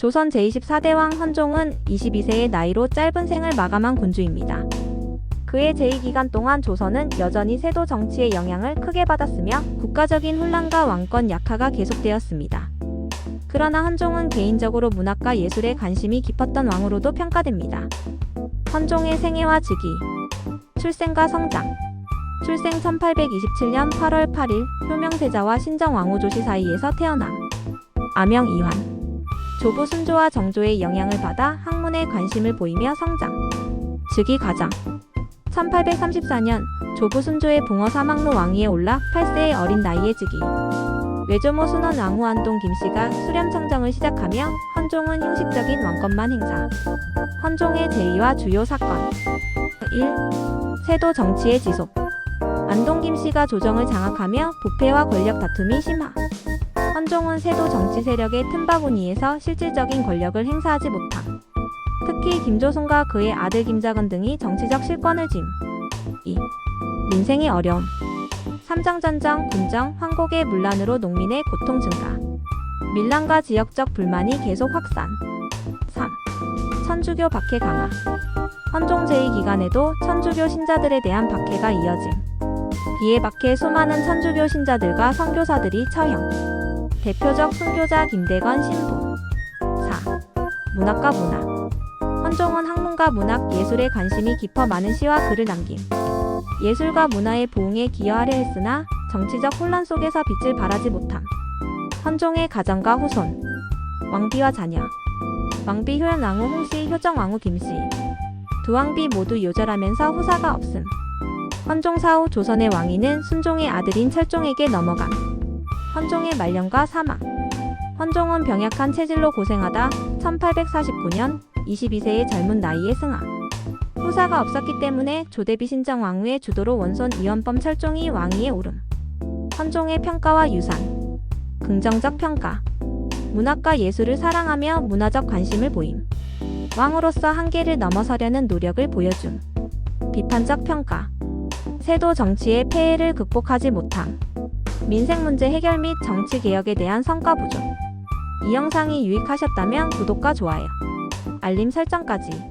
조선 제24대 왕 헌종은 22세의 나이로 짧은 생을 마감한 군주입니다. 그의 제2기간 동안 조선은 여전히 세도 정치의 영향을 크게 받았으며 국가적인 혼란과 왕권 약화가 계속되었습니다. 그러나 헌종은 개인적으로 문학과 예술에 관심이 깊었던 왕으로도 평가됩니다. 헌종의 생애와 즉위, 출생과 성장 출생 1827년 8월 8일 효명세자와 신정왕후조시 사이에서 태어남 아명 이환 조부 순조와 정조의 영향을 받아 학문에 관심을 보이며 성장. 즉위 과정 1834년 조부 순조의 붕어 사망로 왕위에 올라 8세의 어린 나이에 즉위. 외조모 순원 왕후 안동 김씨가 수렴청정을 시작하며 헌종은 형식적인 왕권만 행사. 헌종의 제의와 주요 사건. 1. 세도 정치의 지속. 안동 김씨가 조정을 장악하며 부패와 권력 다툼이 심화 헌종은 세도 정치 세력의 틈바구니에서 실질적인 권력을 행사하지 못함. 특히 김조선과 그의 아들 김자건 등이 정치적 실권을 짐 2. 민생의 어려움. 삼장전정, 군정, 황곡의 문란으로 농민의 고통 증가. 밀란과 지역적 불만이 계속 확산. 3. 천주교 박해 강화. 헌종 제2기간에도 천주교 신자들에 대한 박해가 이어짐. 이에 박해 수많은 천주교 신자들과 선교사들이 처형 대표적 순교자 김대건 신부 4. 문학과 문화 헌종은 학문과 문학, 예술에 관심이 깊어 많은 시와 글을 남김 예술과 문화의 부흥에 기여하려 했으나 정치적 혼란 속에서 빛을 발하지 못함. 헌종의 가정과 후손 왕비와 자녀 왕비 효연 왕후 홍씨 효정 왕후 김씨 두 왕비 모두 요절하면서 후사가 없음. 헌종 사후 조선의 왕위는 순종의 아들인 철종에게 넘어감. 헌종의 말년과 사망 헌종은 병약한 체질로 고생하다 1849년 22세의 젊은 나이에 승하. 후사가 없었기 때문에 조대비 신정 왕후의 주도로 원손 이원범 철종이 왕위에 오름. 헌종의 평가와 유산. 긍정적 평가. 문학과 예술을 사랑하며 문화적 관심을 보임. 왕으로서 한계를 넘어서려는 노력을 보여줌. 비판적 평가. 세도 정치의 폐해를 극복하지 못함. 민생 문제 해결 및 정치 개혁에 대한 성과 부족. 이 영상이 유익하셨다면 구독과 좋아요, 알림 설정까지